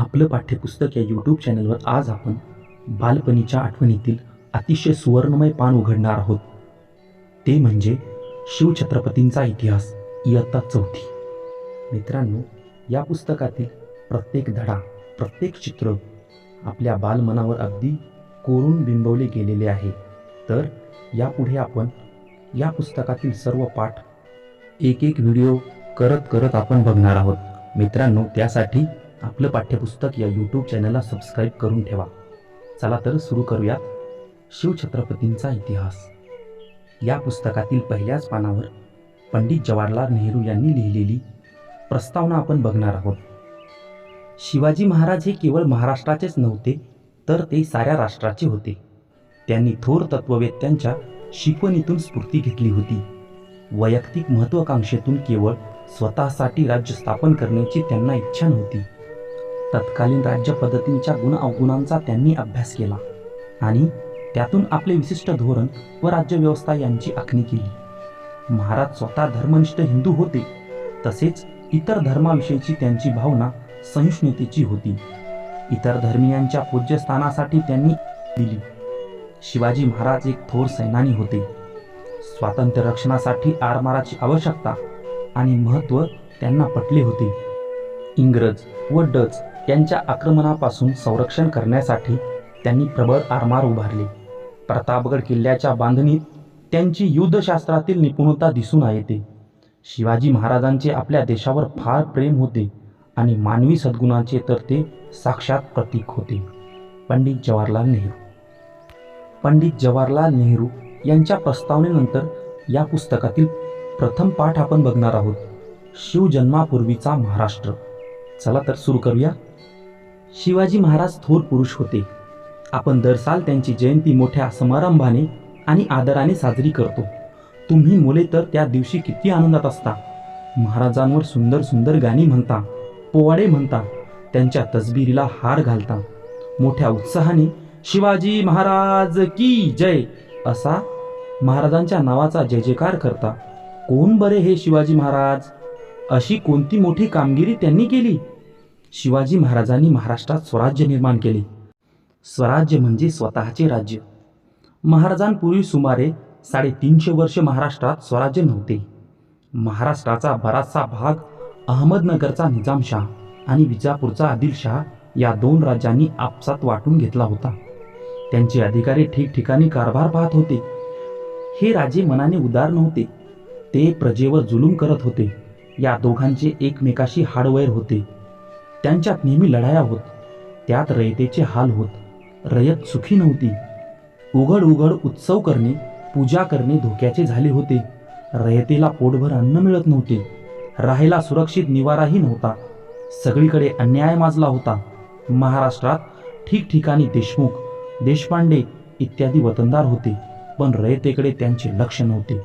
आपलं पाठ्यपुस्तक या यूट्यूब चॅनलवर आज आपण बालपणीच्या आठवणीतील अतिशय सुवर्णमय पान उघडणार आहोत. ते म्हणजे शिवछत्रपतींचा इतिहास इयत्ता चौथी. मित्रांनो या पुस्तकातील प्रत्येक धडा प्रत्येक चित्र आपल्या बालमनावर अगदी कोरून बिंबवले गेलेले आहे. तर यापुढे आपण या पुस्तकातील सर्व पाठ एक एक व्हिडिओ करत करत आपण बघणार आहोत. मित्रांनो त्यासाठी आपलं पाठ्यपुस्तक या यूट्यूब चॅनलला सबस्क्राईब करून ठेवा. चला तर सुरू करूयात. शिवछत्रपतींचा इतिहास. या पुस्तकातील पहिल्याच पानावर पंडित जवाहरलाल नेहरू यांनी लिहिलेली प्रस्तावना आपण बघणार आहोत. शिवाजी महाराज हे केवळ महाराष्ट्राचेच नव्हते तर ते साऱ्या राष्ट्राचे होते. त्यांनी थोर तत्ववेत्यांच्या शिकवणीतून स्फूर्ती घेतली होती. वैयक्तिक महत्वाकांक्षेतून केवळ स्वतःसाठी राज्य स्थापन करण्याची त्यांना इच्छा नव्हती. तत्कालीन राज्य पद्धतींच्या गुण अवगुणांचा त्यांनी अभ्यास केला आणि त्यातून आपले विशिष्ट धोरण व राज्यव्यवस्था यांची आखणी केली. महाराज स्वतः धर्मनिष्ठ हिंदू होते तसेच इतर धर्माविषयीची त्यांची भावना सहिष्णुतेची होती. इतर धर्मियांच्या पूज्यस्थानासाठी त्यांनी दिली. शिवाजी महाराज एक थोर सैनानी होते. स्वातंत्र्य रक्षणासाठी आरमाराची आवश्यकता आणि महत्त्व त्यांना पटले होते. इंग्रज व डच यांच्या आक्रमणापासून संरक्षण करण्यासाठी त्यांनी प्रबळ आरमार उभारले. प्रतापगड किल्ल्याच्या बांधणीत त्यांची युद्धशास्त्रातील निपुणता दिसून येते. शिवाजी महाराजांचे आपल्या देशावर फार प्रेम होते आणि मानवी सद्गुणांचे तर ते साक्षात प्रतीक होते. पंडित जवाहरलाल नेहरू. पंडित जवाहरलाल नेहरू यांच्या प्रस्तावनेनंतर या पुस्तकातील प्रथम पाठ आपण बघणार आहोत. शिवजन्मापूर्वीचा महाराष्ट्र. चला तर सुरू करूया. शिवाजी महाराज थोर पुरुष होते. आपण दर साल त्यांची जयंती मोठ्या समारंभाने आणि आदराने साजरी करतो. तुम्ही मुले तर त्या दिवशी किती आनंदात असता. महाराजांवर सुंदर सुंदर गाणी म्हणता पोवाडे म्हणता त्यांच्या तसबिरीला हार घालता. मोठ्या उत्साहाने शिवाजी महाराज की जय! असा महाराजांच्या नावाचा जय जयकार करता. कोण बरे हे शिवाजी महाराज? अशी कोणती मोठी कामगिरी त्यांनी केली? शिवाजी महाराजांनी महाराष्ट्रात स्वराज्य निर्माण केले. स्वराज्य म्हणजे स्वतःचे राज्य. महाराजांपूर्वी सुमारे साडेतीनशे वर्ष महाराष्ट्रात स्वराज्य नव्हते. महाराष्ट्राचा बराचसा भाग अहमदनगरचा निजामशाह आणि विजापूरचा आदिलशाह या दोन राज्यांनी आपसात वाटून घेतला होता. त्यांचे अधिकारी ठिकठिकाणी कारभार पाहत होते. हे राजे मनाने उदार नव्हते. ते प्रजेवर जुलूम करत होते. या दोघांचे एकमेकाशी हाडवैर होते. त्यांच्यात नेहमी लढाया होत. त्यात रयतेचे हाल होत. रयत सुखी नव्हती. उघड उघड उत्सव करणे पूजा करणे धोक्याचे झाले होते. रयतेला पोटभर अन्न मिळत नव्हते. राहायला सुरक्षित निवाराही नव्हता. सगळीकडे अन्याय माजला होता. महाराष्ट्रात ठिकठिकाणी देशमुख देशपांडे इत्यादी वतनदार होते. पण रयतेकडे त्यांचे लक्ष नव्हते.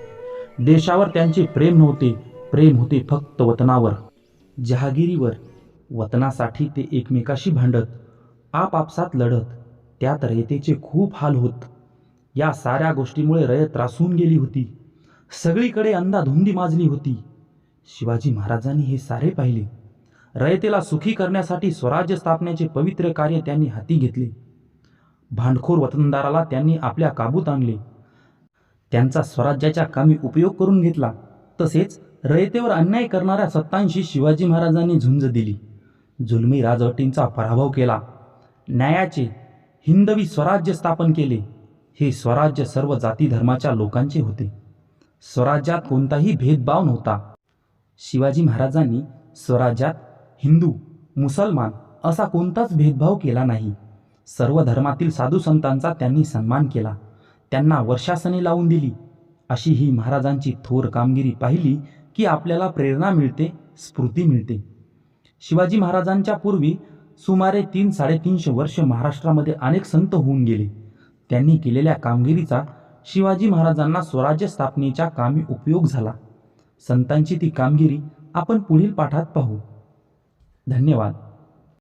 देशावर त्यांचे प्रेम नव्हते. प्रेम होते फक्त वतनावर. जहागिरीवर वतनासाठी ते एकमेकाशी भांडत आपापसात लढत त्यात रयतेचे खूप हाल होत. या साऱ्या गोष्टीमुळे रयत त्रासून गेली होती. सगळीकडे अंधाधुंदी माजली होती. शिवाजी महाराजांनी हे सारे पाहिले. रयतेला सुखी करण्यासाठी स्वराज्य स्थापनेचे पवित्र कार्य त्यांनी हाती घेतले. भांडखोर वतनदाराला त्यांनी आपल्या काबूत आणले. त्यांचा स्वराज्याच्या कामी उपयोग करून घेतला. तसेच रयतेवर अन्याय करणाऱ्या सत्तांशी शिवाजी महाराजांनी झुंज दिली. जुलमी राजवटींचा पराभव केला. न्यायाचे हिंदवी स्वराज्य स्थापन केले. हे स्वराज्य सर्व जाती धर्माच्या लोकांचे होते. स्वराज्यात कोणताही भेदभाव नव्हता. शिवाजी महाराजांनी स्वराज्यात हिंदू मुसलमान असा कोणताच भेदभाव केला नाही. सर्व धर्मातील साधू संतांचा त्यांनी सन्मान केला. त्यांना वर्षासने लावून दिली. अशी ही महाराजांची थोर कामगिरी पाहिली की आपल्याला प्रेरणा मिळते स्फूर्ती मिळते. शिवाजी महाराजांच्या पूर्वी सुमारे तीन साडेतीनशे वर्ष महाराष्ट्रामध्ये अनेक संत होऊन गेले. त्यांनी केलेल्या कामगिरीचा शिवाजी महाराजांना स्वराज्य स्थापनेच्या कामी उपयोग झाला. संतांची ती कामगिरी आपण पुढील पाठात पाहू. धन्यवाद.